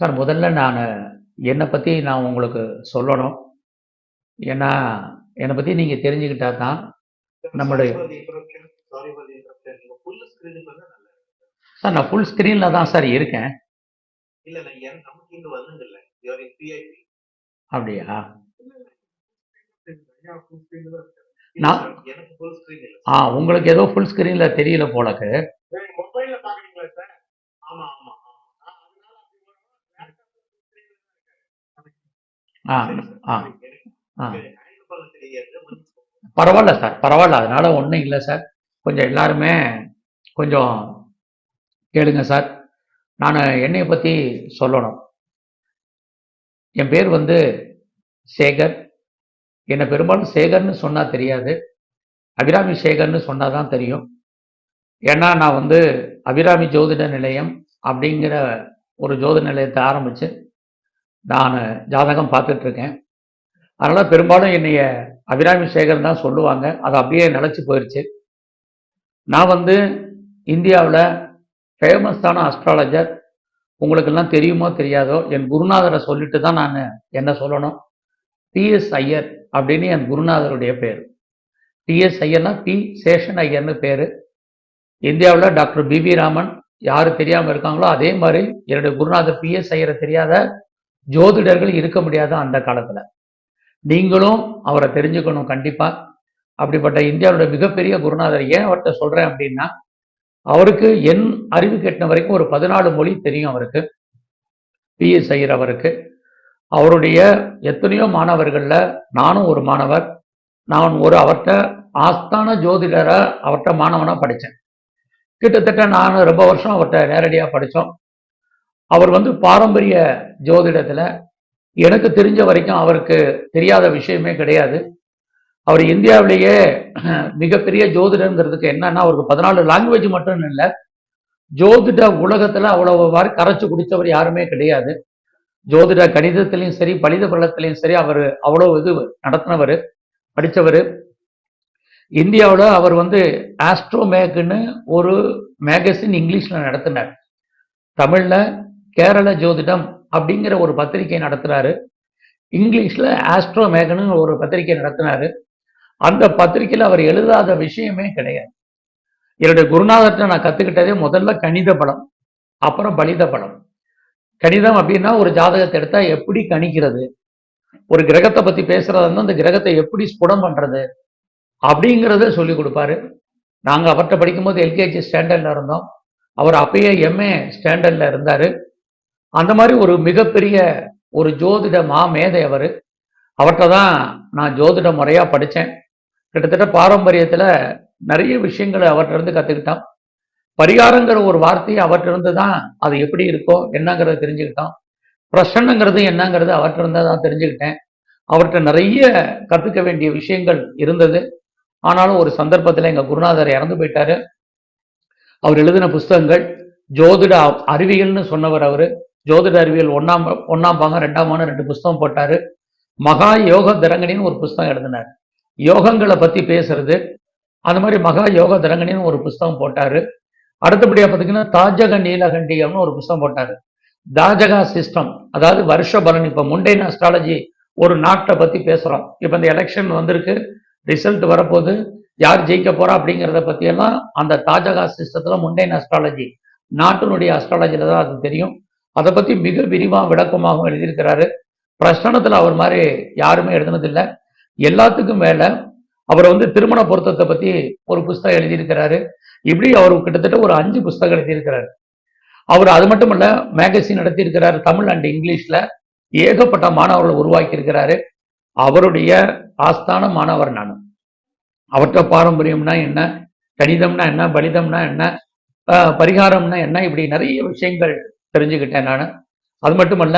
Sir முதல்ல நான் என்னை பற்றி நான் உங்களுக்கு சொல்லணும். ஏன்னா என்னை பற்றி நீங்கள் தெரிஞ்சுக்கிட்டா தான் நம்மளுடைய சார் நான் ஃபுல் ஸ்க்ரீனில் தான் சார் இருக்கேன். அப்படியா? நான் ஆ உங்களுக்கு ஏதோ ஃபுல் ஸ்க்ரீனில் தெரியல போலக்கு மொபைல்ல பாக்குறீங்களா சார் ஆமா ஆமா ஆ, அதனால அப்படி வரும். laptop full screen ல தான் இருக்கு. ஆ சரி, சரி, ஆ சரி. ஆ எனக்கு handle பண்ண தெரியாது மன்னிச்சுக்கோங்க. பரவாயில்ல சார் பரவாயில்ல அதனால ஒன்றும் இல்லை சார். கொஞ்சம் எல்லாருமே கொஞ்சம் கேளுங்க சார். நான் என்னைய பற்றி சொல்லணும். என் பேர் வந்து சேகர். என்னை பெரும்பாலும் சேகர்னு சொன்னால் தெரியாது. அபிராமி சேகர்னு சொன்னால் தான் தெரியும். ஏன்னா நான் வந்து அபிராமி ஜோதிட நிலையம் அப்படிங்கிற ஒரு ஜோதிட நிலையத்தை ஆரம்பித்து நான் ஜாதகம் பார்த்துட்ருக்கேன். அதனால் பெரும்பாலும் என்னைய அபிராமி சேகர் தான் சொல்லுவாங்க. அது அப்படியே நிலச்சி போயிடுச்சு நான் வந்து இந்தியாவில் ஃபேமஸான அஸ்ட்ராலஜர் உங்களுக்கெல்லாம் தெரியுமோ தெரியாதோ என் குருநாதரை சொல்லிட்டு தான் நான் என்ன சொல்லணும்? பிஎஸ் ஐயர் அப்படின்னு என் குருநாதருடைய பேர். பிஎஸ் ஐயர்னா பி சேஷன் ஐயர்னு பேர். இந்தியாவில் டாக்டர் பிபி ராமன் யாரு தெரியாமல் இருக்காங்களோ அதே மாதிரி என்னுடைய குருநாதர் பிஎஸ் ஐயரை தெரியாத ஜோதிடர்கள் இருக்க முடியாத அந்த காலத்தில். நீங்களும் அவரை தெரிஞ்சுக்கணும் கண்டிப்பா. அப்படிப்பட்ட இந்தியாவோட மிகப்பெரிய குருநாதர் ஏன் அவர்கிட்ட சொல்றேன் அப்படின்னா அவருக்கு என் அறிவு கெட்டின வரைக்கும் ஒரு பதினாலு மொழி தெரியும் அவருக்கு. பிஎஸ் ஐயர் அவருக்கு. அவருடைய எத்தனையோ மாணவர்கள்ல நானும் ஒரு மாணவர். நான் ஒரு அவர்கிட்ட ஆஸ்தான ஜோதிடரை அவர்கிட்ட மாணவனா படித்தேன் கிட்டத்தட்ட நான் ரொம்ப வருஷம் அவர்கிட்ட நேரடியாக படித்தோம் அவர் வந்து பாரம்பரிய ஜோதிடத்துல எனக்கு தெரிஞ்ச வரைக்கும் அவருக்கு தெரியாத விஷயமே கிடையாது. அவர் இந்தியாவிலேயே மிகப்பெரிய ஜோதிடங்கிறதுக்கு என்னன்னா அவருக்கு பதினாலு லாங்குவேஜ் மட்டும் இல்லை. ஜோதிட உலகத்துல அவ்வளவு வாரி கரைச்சு குடிச்சவர் யாருமே கிடையாது. ஜோதிட கணிதத்திலையும் சரி பலித பலத்திலையும் சரி அவர் அவ்வளவு இது நடத்தினவர் படித்தவர் இந்தியாவில் அவர் வந்து ஆஸ்ட்ரோமேக்னு ஒரு மேகசின் இங்கிலீஷில் நடத்தினார். தமிழில் கேரள ஜோதிடம் அப்படிங்கிற ஒரு பத்திரிகை நடத்துறாரு. இங்கிலீஷ்ல ஆஸ்ட்ரோ மேகனு ஒரு பத்திரிகை நடத்தினாரு. அந்த பத்திரிகையில் அவர் எழுதாத விஷயமே கிடையாது. என்னுடைய குருநாதர்கிட்ட நான் கத்துக்கிட்டதே முதல்ல கணித படம் அப்புறம் பலித படம் கணிதம் அப்படின்னா ஒரு ஜாதகத்தை எடுத்தா எப்படி கணிக்கிறது? ஒரு கிரகத்தை பத்தி பேசுறதா அந்த கிரகத்தை எப்படி ஸ்புடம் பண்றது? அப்படிங்கிறத சொல்லி கொடுப்பாரு. நாங்க அவர்கிட்ட படிக்கும்போது எல்கேஜி ஸ்டாண்டர்ட்ல இருந்தோம். அவர் அப்பயே எம்ஏ ஸ்டாண்டர்ட்ல இருந்தாரு. அந்த மாதிரி ஒரு மிகப்பெரிய ஒரு ஜோதிட மாமேதை அவர். அவர்கிட்ட தான் நான் ஜோதிட முறையா படித்தேன் கிட்டத்தட்ட பாரம்பரியத்துல நிறைய விஷயங்களை அவர்கிட்டருந்து இருந்து பரிகாரங்கிற ஒரு வார்த்தையை அவர்கிட்டருந்து தான் அது எப்படி இருக்கோ என்னங்கிறத தெரிஞ்சுக்கிட்டோம் பிரசன்னங்கிறது என்னங்கிறது அவர்கிட்ட தான் தெரிஞ்சுக்கிட்டேன். அவர்கிட்ட நிறைய கத்துக்க வேண்டிய விஷயங்கள் இருந்தது. ஆனாலும் ஒரு சந்தர்ப்பத்தில் எங்கள் குருநாதர் இறந்து போயிட்டாரு. அவர் எழுதின புஸ்தகங்கள் ஜோதிட அறிவியல்னு சொன்னவர் அவர். ஜோதிட அறிவியல் ஒன்னாம் ஒன்னாம் பாகம் ரெண்டாம் பாகம் ரெண்டு புஸ்தகம் போட்டார். மகா யோக திரங்கணின்னு ஒரு புஸ்தகம் எழுதினார். யோகங்களை பற்றி பேசுறது. அந்த மாதிரி மகா யோக திரங்கணின்னு ஒரு புஸ்தகம் போட்டார். அடுத்தபடியாக பார்த்தீங்கன்னா தாஜக நீலகண்டியம்னு ஒரு புஸ்தகம் போட்டார். தாஜகா சிஸ்டம் அதாவது வருஷ பலன். இப்போ முண்டைன் அஸ்ட்ராலஜி ஒரு நாட்டை பற்றி பேசுகிறோம் இப்போ இந்த எலெக்ஷன் வந்திருக்கு ரிசல்ட் வரப்போகுது யார் ஜெயிக்க போகிறா அப்படிங்கிறத பற்றியெல்லாம் அந்த தாஜகா சிஸ்டத்தில் முண்டைன் அஸ்ட்ராலஜி நாட்டினுடைய அஸ்ட்ராலஜியில் தான் அது தெரியும். அதை பத்தி மிக விரிவா விளக்கமாகவும் எழுதியிருக்கிறாரு. பிரசனத்துல அவர் மாதிரி யாருமே எழுதுனதில்லை எல்லாத்துக்கும் மேல அவர் வந்து திருமண பொருத்தத்தை பத்தி ஒரு புஸ்தகம் எழுதியிருக்கிறாரு. இப்படி அவர் கிட்டத்தட்ட ஒரு அஞ்சு புஸ்தகம் எழுதியிருக்கிறாரு. அவர் அது மட்டும் இல்ல மேகசின் நடத்தியிருக்கிறாரு தமிழ் அண்ட் இங்கிலீஷ்ல ஏகப்பட்ட மாணவர்களை உருவாக்கி இருக்கிறாரு அவருடைய ஆஸ்தான மாணவர் நான். அவர்கிட்ட பாரம்பரியம்னா என்ன? கணிதம்னா என்ன? பலிதம்னா என்ன? பரிகாரம்னா என்ன? இப்படி நிறைய விஷயங்கள் தெரிஞ்சுக்கிட்டேன் நான். அது மட்டுமல்ல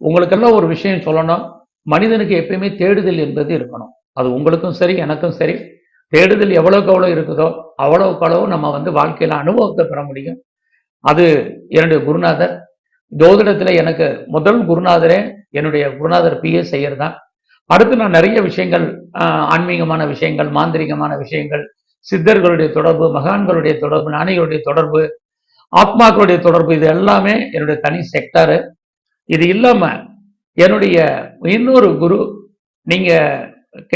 உங்களுக்கெல்லாம் ஒரு விஷயம் சொல்லணும். மனிதனுக்கு எப்பயுமே தேடுதல் என்பது இருக்கணும். அது உங்களுக்கும் சரி எனக்கும் சரி. தேடுதல் எவ்வளவுக்கு எவ்வளோ இருக்குதோ அவ்வளவுக்கு அளவு நம்ம வந்து வாழ்க்கையில அனுபவத்தை பெற முடியும். அது என்னுடைய குருநாதர். ஜோதிடத்தில் எனக்கு முதல் குருநாதரே என்னுடைய குருநாதர் பிஎஸ் ஐயர் தான். அடுத்து நான் நிறைய விஷயங்கள் ஆஹ், ஆன்மீகமான விஷயங்கள் மாந்திரிகமான விஷயங்கள் சித்தர்களுடைய தொடர்பு மகான்களுடைய தொடர்பு ஞானிகளுடைய தொடர்பு ஆத்மாக்களுடைய தொடர்பு இது எல்லாமே என்னுடைய தனி செக்டாரு இது இல்லாம என்னுடைய இன்னொரு குரு நீங்க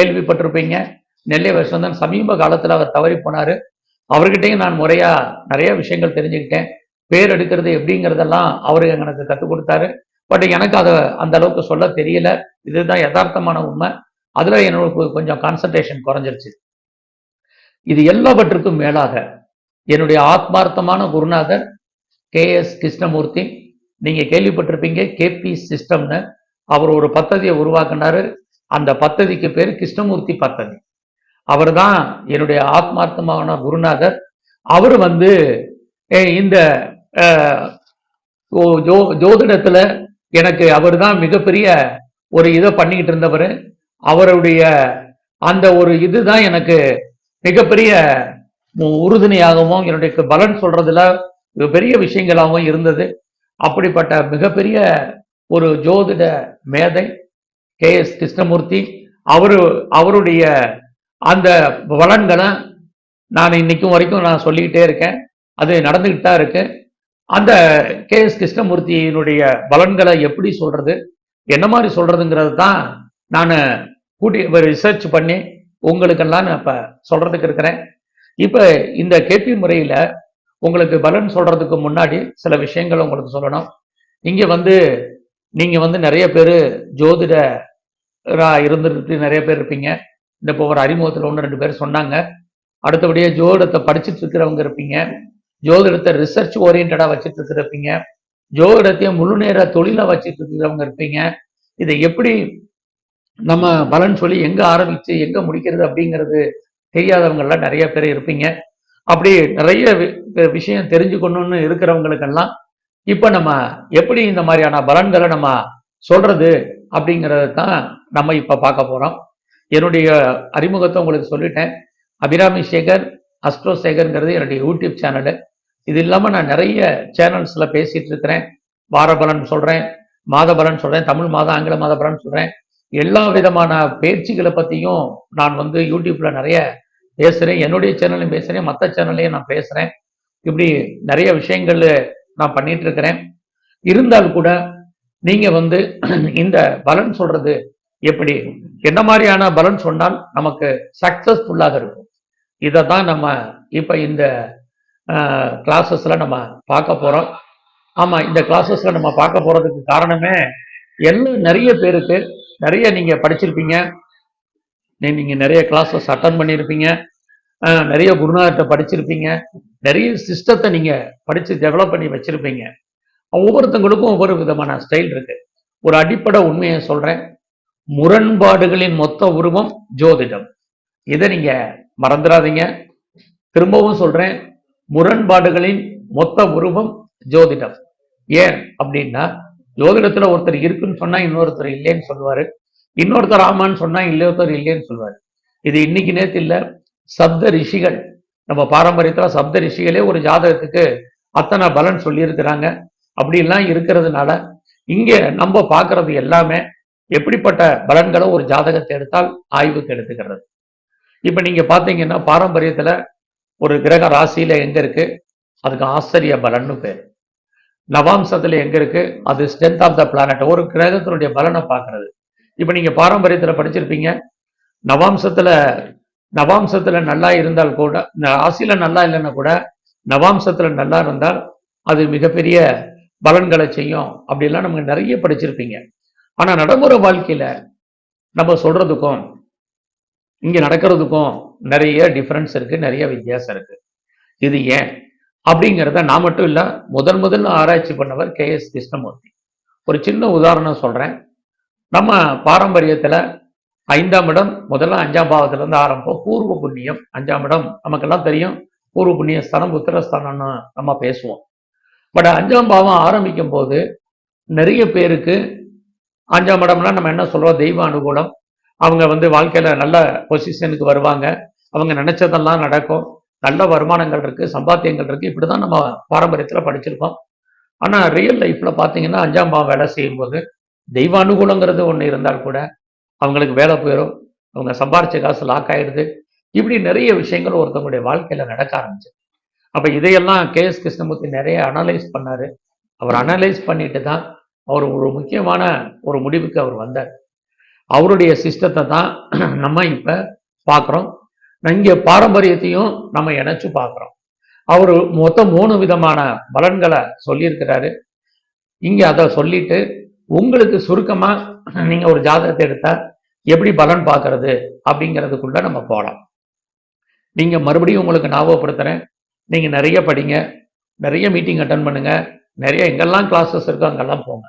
கேள்விப்பட்டிருப்பீங்க நெல்லை வசந்தன் சமீப காலத்துல அவர் தவறி போனாரு. அவர்கிட்டையும் நான் முறையா நிறைய விஷயங்கள் தெரிஞ்சுக்கிட்டேன். பேர் எடுக்கிறது எப்படிங்கிறதெல்லாம் அவரு எனக்கு கற்றுக் கொடுத்தாரு. பட் எனக்கு அதை அந்த அளவுக்கு சொல்ல தெரியல. இதுதான் யதார்த்தமான உண்மை. அதுல எனக்கு கொஞ்சம் கான்சன்ட்ரேஷன் குறைஞ்சிருச்சு. இது எல்லாவற்றுக்கும் மேலாக என்னுடைய ஆத்மார்த்தமான குருநாதர் கேஎஸ் கிருஷ்ணமூர்த்தி நீங்கள் கேள்விப்பட்டிருப்பீங்க கேபி சிஸ்டம்னு. அவர் ஒரு பத்ததியை உருவாக்குனாரு. அந்த பத்ததிக்கு பேர் கிருஷ்ணமூர்த்தி பத்ததி. அவர் தான் என்னுடைய ஆத்மார்த்தமான குருநாதர். அவர் வந்து இந்த ஜோ ஜோதிடத்தில் எனக்கு அவர் தான் மிகப்பெரிய ஒரு இதை பண்ணிக்கிட்டு இருந்தவர். அவருடைய அந்த ஒரு இதுதான் எனக்கு மிகப்பெரிய உறுதுணையாகவும் என்னுடைய பலன் சொல்றதுல பெரிய விஷயங்களாகவும் இருந்தது. அப்படிப்பட்ட மிகப்பெரிய ஒரு ஜோதிட மேதை கே. எஸ். கிருஷ்ணமூர்த்தி அவரு அவருடைய அந்த பலன்களை நான் இன்னைக்கும் வரைக்கும் நான் சொல்லிக்கிட்டே இருக்கேன். அது நடந்துக்கிட்டு தான் இருக்கு. அந்த கே. எஸ். கிருஷ்ணமூர்த்தியினுடைய பலன்களை எப்படி சொல்றது என்ன மாதிரி சொல்றதுங்கிறது தான் நான் கூட்டி ரிசர்ச் பண்ணி உங்களுக்கெல்லாம் நான் இப்போ சொல்றதுக்கு இருக்கிறேன். இப்போ இந்த கேபி முறையில் உங்களுக்கு பலன் சொல்கிறதுக்கு முன்னாடி சில விஷயங்கள் உங்களுக்கு சொல்லணும். இங்கே வந்து நீங்கள் வந்து நிறைய பேர் ஜோதிட இருந்துட்டு நிறைய பேர் இருப்பீங்க. இந்த இப்போ ஒரு அறிமுகத்தில் ஒன்று ரெண்டு பேர் சொன்னாங்க. அடுத்தபடியே ஜோதிடத்தை படிச்சுட்டு இருக்கிறவங்க இருப்பீங்க. ஜோதிடத்தை ரிசர்ச் ஓரியன்டாக வச்சுட்டு இருக்கிறப்பீங்க. ஜோதிடத்தையும் முழு நேர தொழிலாக வச்சுட்டு இருக்கிறவங்க இருப்பீங்க. இதை எப்படி நம்ம பலன் சொல்லி எங்கே ஆரம்பித்து எங்கே முடிக்கிறது அப்படிங்கிறது தெரியாதவங்கள்லாம் நிறைய பேர் இருப்பீங்க. அப்படி நிறைய வி- விஷயம் தெரிஞ்சுக்கணும்னு இருக்கிறவங்களுக்கெல்லாம் இப்போ நம்ம எப்படி இந்த மாதிரியான பலன்களை நம்ம சொல்றது அப்படிங்கறது தான் நம்ம இப்போ பார்க்க போகிறோம் என்னுடைய அறிமுகத்தை உங்களுக்கு சொல்லிட்டேன். அபிராமி சேகர் அஸ்ட்ரோ சேகர்ங்கிறது என்னுடைய யூடியூப் சேனலு. இது இல்லாமல் நான் நிறைய சேனல்ஸில் பேசிகிட்டு இருக்கிறேன். வார பலன் சொல்கிறேன் மாத பலன் சொல்கிறேன் தமிழ் மாதம் ஆங்கில மாத பலன் சொல்கிறேன் எல்லா விதமான பயிற்சிகளை பத்தியும் நான் வந்து யூடியூப்ல நிறைய பேசுறேன். என்னுடைய சேனல்லையும் பேசுறேன். மற்ற சேனல்லையும் நான் பேசுறேன். இப்படி நிறைய விஷயங்கள் நான் பண்ணிட்டு இருக்கிறேன். இருந்தால் கூட நீங்க வந்து இந்த பலன் சொல்றது எப்படி? என்ன மாதிரியான பலன் சொன்னால் நமக்கு சக்சஸ்ஃபுல்லாக இருக்கும். இதை தான் நம்ம இப்ப இந்த கிளாஸஸில் நம்ம பார்க்க போறோம். ஆமா இந்த கிளாஸஸில் நம்ம பார்க்க போறதுக்கு காரணமே எல்லாம் நிறைய பேருக்கு நிறைய நீங்க படிச்சிருப்பீங்க. நீ- நீங்க நிறைய கிளாஸஸ் அட்டன் பண்ணியிருப்பீங்க நிறைய குருநாதர்கிட்ட படிச்சிருப்பீங்க. நிறைய சிஸ்டத்தை நீங்க படிச்சு டெவலப் பண்ணி வச்சிருப்பீங்க. ஒவ்வொருத்தங்களுக்கும் ஒவ்வொரு விதமான ஸ்டைல் இருக்கு. ஒரு அடிப்படை உண்மையை சொல்றேன். முரண்பாடுகளின் மொத்த உருவம் ஜோதிடம். இதை நீங்க மறந்துடாதீங்க. திரும்பவும் சொல்றேன். முரண்பாடுகளின் மொத்த உருவம் ஜோதிடம். ஏன் அப்படின்னா ஜோதிடத்துல ஒருத்தர் இருக்குன்னு சொன்னா இன்னொருத்தர் இல்லைன்னு சொல்லுவாரு. இன்னொருத்தர் ஆமான்னு சொன்னா இன்னொருத்தர் இல்லைன்னு சொல்லுவாரு. இது இன்னைக்கு நேரத்தில் இல்ல சப்த ரிஷிகள். நம்ம பாரம்பரியத்துல சப்த ரிஷிகளே ஒரு ஜாதகத்துக்கு அத்தனை பலன் சொல்லியிருக்கிறாங்க. அப்படிலாம் இருக்கிறதுனால இங்க நம்ம பார்க்கறது எல்லாமே எப்படிப்பட்ட பலன்களை ஒரு ஜாதகத்தை எடுத்தால் ஆய்வுக்கு எடுத்துக்கிறது. இப்ப நீங்க பாத்தீங்கன்னா பாரம்பரியத்துல ஒரு கிரக ராசியில எங்க இருக்கு? அதுக்கு ஆச்சரிய பலன்னு பேர். நவாம்சத்துல எங்க இருக்கு? அது ஸ்ட்ரென்த் ஆஃப் த பிளானட் ஒரு கிரகத்தினுடைய பலனை பார்க்கறது. இப்போ நீங்க பாரம்பரியத்தில் படிச்சிருப்பீங்க. நவாம்சத்துல நவாம்சத்துல நல்லா இருந்தால் கூட ராசியில் நல்லா இல்லைன்னா கூட நவாம்சத்துல நல்லா இருந்தால் அது மிகப்பெரிய பலன்களை செய்யும். அப்படிலாம் நமக்கு நிறைய படிச்சிருப்பீங்க. ஆனால் நடைமுறை வாழ்க்கையில நம்ம சொல்றதுக்கும் இங்கே நடக்கிறதுக்கும் நிறைய டிஃப்ரென்ஸ் இருக்கு நிறைய வித்தியாசம் இருக்கு. இது ஏன்? அப்படிங்கிறத நான் மட்டும் இல்ல முதல் ஆராய்ச்சி பண்ணவர் கே எஸ் கிருஷ்ணமூர்த்தி. ஒரு சின்ன உதாரணம் சொல்றேன். நம்ம பாரம்பரியத்துல ஐந்தாம் இடம் முதல்ல அஞ்சாம் பாவத்திலேருந்து ஆரம்பம். பூர்வ புண்ணியம் அஞ்சாம் இடம். நமக்கெல்லாம் தெரியும் பூர்வ புண்ணிய ஸ்தானம் புத்திரஸ்தானம்னு நம்ம பேசுவோம். பட் அஞ்சாம் பாவம் ஆரம்பிக்கும் போது நிறைய பேருக்கு அஞ்சாம் இடம்னா நம்ம என்ன சொல்கிறோம் தெய்வ அனுகூலம். அவங்க வந்து வாழ்க்கையில நல்ல பொசிஷனுக்கு வருவாங்க. அவங்க நினைச்சதெல்லாம் நடக்கும். நல்ல வருமானங்கள் இருக்கு சம்பாத்தியங்கள் இருக்கு. இப்படிதான் நம்ம பாரம்பரியத்துல படிச்சிருக்கோம். ஆனா ரியல் லைஃப்ல பாத்தீங்கன்னா அஞ்சாம் பாவம் வேலை செய்யும் போது தெய்வ அனுகூலங்கிறது ஒண்ணு இருந்தால் கூட அவங்களுக்கு வேலை போயிடும் அவங்க சம்பாரிச்ச காசு லாக் ஆயிடுது. இப்படி நிறைய விஷயங்கள் ஒருத்தவங்களுடைய வாழ்க்கையில நடக்க ஆரம்பிச்சு. அப்ப இதையெல்லாம் கே. எஸ். கிருஷ்ணமூர்த்தி நிறைய அனலைஸ் பண்ணாரு. அவர் அனலைஸ் பண்ணிட்டு தான் அவர் ஒரு முக்கியமான ஒரு முடிவுக்கு அவர் வந்தார். அவருடைய சிஸ்டத்தை தான் நம்ம இப்ப பார்க்குறோம் இங்கே பாரம்பரியத்தையும் நம்ம இணைச்சு பார்க்குறோம். அவர் மொத்தம் மூணு விதமான பலன்களை சொல்லியிருக்கிறாரு. இங்க அதை சொல்லிட்டு உங்களுக்கு சுருக்கமா நீங்க ஒரு ஜாதகத்தை எடுத்தால் எப்படி பலன் பார்க்கறது அப்படிங்கிறதுக்குள்ள நம்ம போகலாம் நீங்க மறுபடியும் உங்களுக்கு ஞாபகப்படுத்துகிறேன் நீங்க நிறைய படிங்க. நிறைய மீட்டிங் அட்டன் பண்ணுங்க. நிறைய எங்கெல்லாம் கிளாஸஸ் இருக்கோ அங்கெல்லாம் போங்க.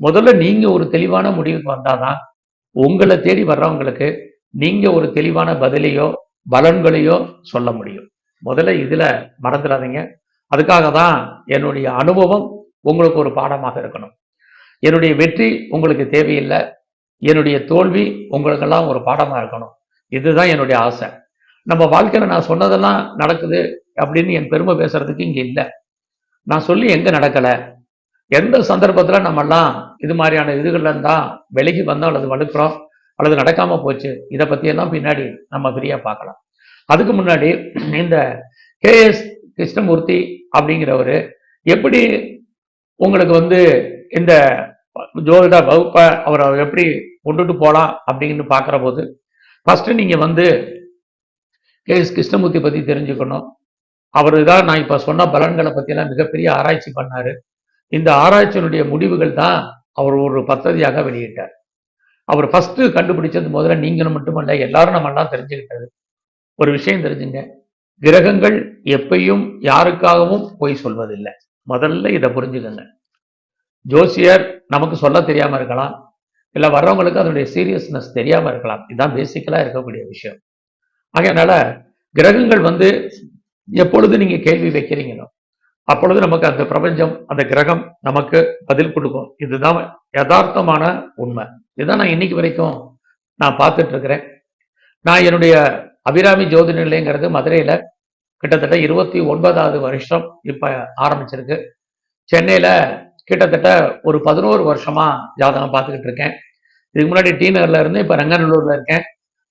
முதல்ல நீங்க ஒரு தெளிவான முடிவுக்கு வந்தாதான் உங்களை தேடி வர்றவங்களுக்கு நீங்க ஒரு தெளிவான பதிலையோ பலன்களையோ சொல்ல முடியும். முதல்ல இதுல மறந்துடாதீங்க. அதுக்காக தான் என்னுடைய அனுபவம் உங்களுக்கு ஒரு பாடமாக இருக்கணும். என்னுடைய வெற்றி உங்களுக்கு தேவையில்லை. என்னுடைய தோல்வி உங்களுக்கெல்லாம் ஒரு பாடமா இருக்கணும். இதுதான் என்னுடைய ஆசை. நம்ம வாழ்க்கையில நான் சொன்னதெல்லாம் நடக்குது அப்படின்னு என் பெருமை பேசுறதுக்கு இங்கே இல்லை. நான் சொல்லி எங்கே நடக்கல? எந்த சந்தர்ப்பத்துல நம்ம எல்லாம் இது மாதிரியான இதுகளில் தான் விலகி வந்தோம் அல்லது வலுக்கிறோம் அல்லது நடக்காம போச்சு இதை பத்தி எல்லாம் பின்னாடி நம்ம ஃப்ரீயா பார்க்கலாம். அதுக்கு முன்னாடி இந்த கே எஸ் கிருஷ்ணமூர்த்தி அப்படிங்கிறவரு எப்படி உங்களுக்கு வந்து இந்த ஜோதிட வகுப்பை அவர் எப்படி கொண்டுட்டு போகலாம் அப்படின்னு பார்க்குற போது ஃபர்ஸ்ட் நீங்க வந்து கே எஸ் கிருஷ்ணமூர்த்தி பத்தி தெரிஞ்சுக்கணும். அவர் தான் நான் இப்ப சொன்ன பலன்களை பற்றியெல்லாம் மிகப்பெரிய ஆராய்ச்சி பண்ணாரு. இந்த ஆராய்ச்சியினுடைய முடிவுகள் தான் அவர் ஒரு பத்ததியாக வெளியிட்டார். அவர் ஃபர்ஸ்ட் கண்டுபிடிச்சது முதல்ல நீங்களும் மட்டுமல்ல எல்லாரும் நம்ம எல்லாம் தெரிஞ்சுக்கிட்டது. ஒரு விஷயம் தெரிஞ்சுங்க. கிரகங்கள் எப்பயும் யாருக்காகவும் போய் சொல்வதில்லை. முதல்ல இதை புரிஞ்சுக்கங்க. ஜோசியர் நமக்கு சொல்ல தெரியாம இருக்கலாம். இல்ல வர்றவங்களுக்கு அதனுடைய சீரியஸ்னஸ் தெரியாம இருக்கலாம். இதுதான் பேசிக்கலா இருக்கக்கூடிய விஷயம். ஆகையனால கிரகங்கள் வந்து எப்பொழுது நீங்க கேள்வி வைக்கிறீங்களோ அப்பொழுது நமக்கு அந்த பிரபஞ்சம் அந்த கிரகம் நமக்கு பதில் கொடுக்கும். இதுதான் யதார்த்தமான உண்மை. இதுதான் நான் இன்னைக்கு வரைக்கும் நான் பார்த்துட்டு இருக்கிறேன் நான் என்னுடைய அபிராமி ஜோதி நிலையங்கிறது மதுரையில் கிட்டத்தட்ட இருபத்தி ஒன்பதாவது வருஷம் இப்போ ஆரம்பிச்சிருக்கு. சென்னையில் கிட்டத்தட்ட ஒரு பதினோரு வருஷமா ஜாதகம் பார்த்துக்கிட்டு இருக்கேன் இதுக்கு முன்னாடி டி நகரில் இருந்து இப்போ ரங்கநல்லூரில் இருக்கேன்.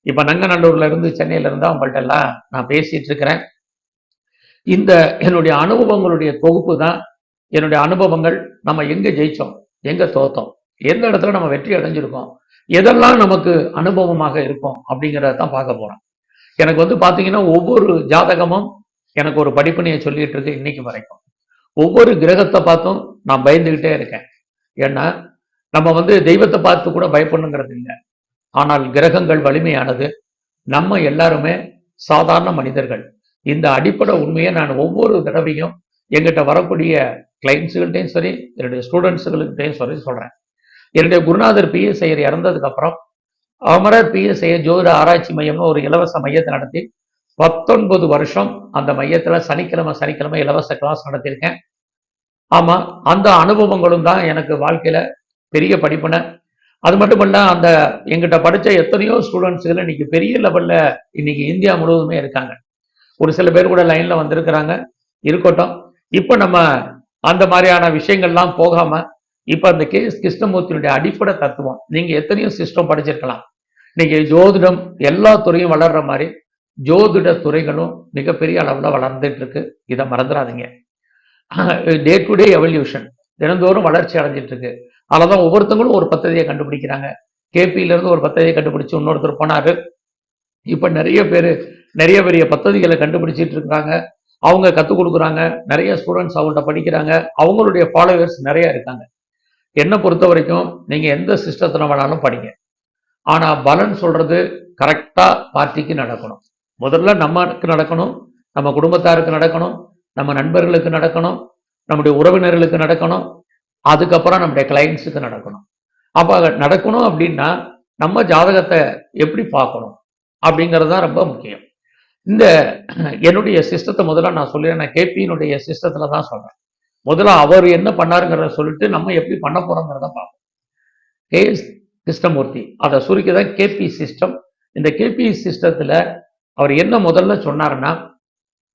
இப்போ நங்கநல்லூர்ல இருந்து சென்னையில் இருந்தால் உங்கள்கிட்ட எல்லாம் நான் பேசிகிட்டு இருக்கிறேன் இந்த என்னுடைய அனுபவங்களுடைய தொகுப்பு தான் என்னுடைய அனுபவங்கள். நம்ம எங்கே ஜெயித்தோம் எங்கே தோத்தோம்? எந்த இடத்துல நம்ம வெற்றி அடைஞ்சிருக்கோம்? எதெல்லாம் நமக்கு அனுபவமாக இருக்கும் அப்படிங்கிறத தான் பார்க்க போறோம். எனக்கு வந்து பாத்தீங்கன்னா ஒவ்வொரு ஜாதகமும் எனக்கு ஒரு படிப்பினையை சொல்லிட்டு இருக்கு இன்னைக்கு வரைக்கும். ஒவ்வொரு கிரகத்தை பார்த்தும் நான் பயந்துகிட்டே இருக்கேன். ஏன்னா நம்ம வந்து தெய்வத்தை பார்த்து கூட பயப்படணுங்கிறது இல்லை. ஆனால் கிரகங்கள் வலிமையானது நம்ம எல்லாருமே சாதாரண மனிதர்கள். இந்த அடிப்படை உண்மையை நான் ஒவ்வொரு தடவையும் எங்கிட்ட வரக்கூடிய கிளைண்ட்ஸுகள்கிட்டையும் சரி என்னுடைய ஸ்டூடெண்ட்ஸுகள்கிட்டையும் சரி சொல்றேன். என்னுடைய குருநாதர் பிஎஸ் ஐயர் இறந்ததுக்கு அப்புறம் அமரர் பிஎஸ் ஐயர் ஜோதிட ஆராய்ச்சி மையம்னு ஒரு இலவச மையத்தை நடத்தி பத்தொன்பது வருஷம் அந்த மையத்துல சனிக்கிழமை சனிக்கிழமை இலவச கிளாஸ் நடத்தியிருக்கேன். ஆமா அந்த அனுபவங்களும் தான் எனக்கு வாழ்க்கையில பெரிய படிப்பினை அது மட்டும் இல்ல அந்த எங்கிட்ட படிச்ச எத்தனையோ ஸ்டூடெண்ட்ஸுகள் இன்னைக்கு பெரிய லெவல்ல இன்னைக்கு இந்தியா முழுவதுமே இருக்காங்க. ஒரு சில பேர் கூட லைன்ல வந்திருக்கிறாங்க. இருக்கட்டும். இப்போ நம்ம அந்த மாதிரியான விஷயங்கள்லாம் போகாம இப்ப அந்த கே எஸ் கிருஷ்ணமூர்த்தியினுடைய அடிப்படை தத்துவம். நீங்க எத்தனையோ சிஸ்டம் படிச்சிருக்கலாம். நீங்க ஜோதிடம் எல்லா துறையும் வளர்ற மாதிரி ஜோதிட துறைகளும் மிகப்பெரிய அளவுல வளர்ந்துட்டு இருக்கு இதை மறந்துடாதீங்க. டே டு டே எவல்யூஷன் தினந்தோறும் வளர்ச்சி அடைஞ்சிட்டு இருக்கு அதனாலதான் ஒவ்வொருத்தவங்களும் ஒரு பத்ததியை கண்டுபிடிக்கிறாங்க. கேபியில இருந்து ஒரு பத்ததியை கண்டுபிடிச்சு இன்னொருத்தர் போனாரு. இப்ப நிறைய பேர் நிறைய பெரிய பத்ததிகளை கண்டுபிடிச்சிட்டு இருக்காங்க. அவங்க கற்றுக் கொடுக்குறாங்க. நிறைய ஸ்டூடெண்ட்ஸ் அவங்கள்ட்ட படிக்கிறாங்க. அவங்களுடைய ஃபாலோவர்ஸ் நிறைய இருக்காங்க. என்னை பொறுத்த வரைக்கும் நீங்க எந்த சிஸ்டத்துல வேணாலும் படிங்க. ஆனா பலன் சொல்றது கரெக்டா பார்ட்டிக்கு நடக்கணும். முதல்ல நமக்கு நடக்கணும் நம்ம குடும்பத்தாருக்கு நடக்கணும் நம்ம நண்பர்களுக்கு நடக்கணும் நம்முடைய உறவினர்களுக்கு நடக்கணும் அதுக்கப்புறம் நம்முடைய கிளைண்ட்ஸுக்கு நடக்கணும். அப்போ நடக்கணும் அப்படின்னா நம்ம ஜாதகத்தை எப்படி பார்க்கணும் அப்படிங்கிறது தான் ரொம்ப முக்கியம். இந்த என்னுடைய சிஸ்டத்தை முதல்ல நான் சொல்லிடுறேன். நான் கேபியினுடைய சிஸ்டத்துல தான் சொல்றேன். முதல்ல அவர் என்ன பண்ணாருங்கிறத சொல்லிட்டு நம்ம எப்படி பண்ண போறோங்கிறத பார்ப்போம். கே கிருஷ்ணமூர்த்தி அதை சுருக்கி தான் கேபி சிஸ்டம். இந்த கேபி சிஸ்டத்துல அவர் என்ன முதல்ல சொன்னாருன்னா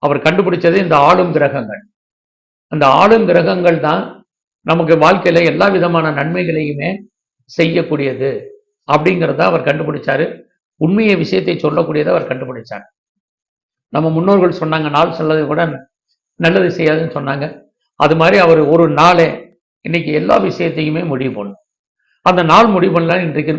அவர் கண்டுபிடிச்சது இந்த ஆளும் கிரகங்கள். அந்த ஆளும் கிரகங்கள் தான் நமக்கு வாழ்க்கையில எல்லா விதமான நன்மைகளையுமே செய்யக்கூடியது அப்படிங்கிறத அவர் கண்டுபிடிச்சாரு. உண்மையை விஷயத்தை சொல்லக்கூடியதை அவர் கண்டுபிடிச்சார். நம்ம முன்னோர்கள் சொன்னாங்க நாள் செல்லது கூட நல்லது செய்யாதுன்னு சொன்னாங்க. அது மாதிரி அவர் ஒரு நாளே இன்னைக்கு எல்லா விஷயத்தையுமே முடிவு பண்ணும் அந்த நாள் முடிவு பண்ணலாம் இன்றைக்கு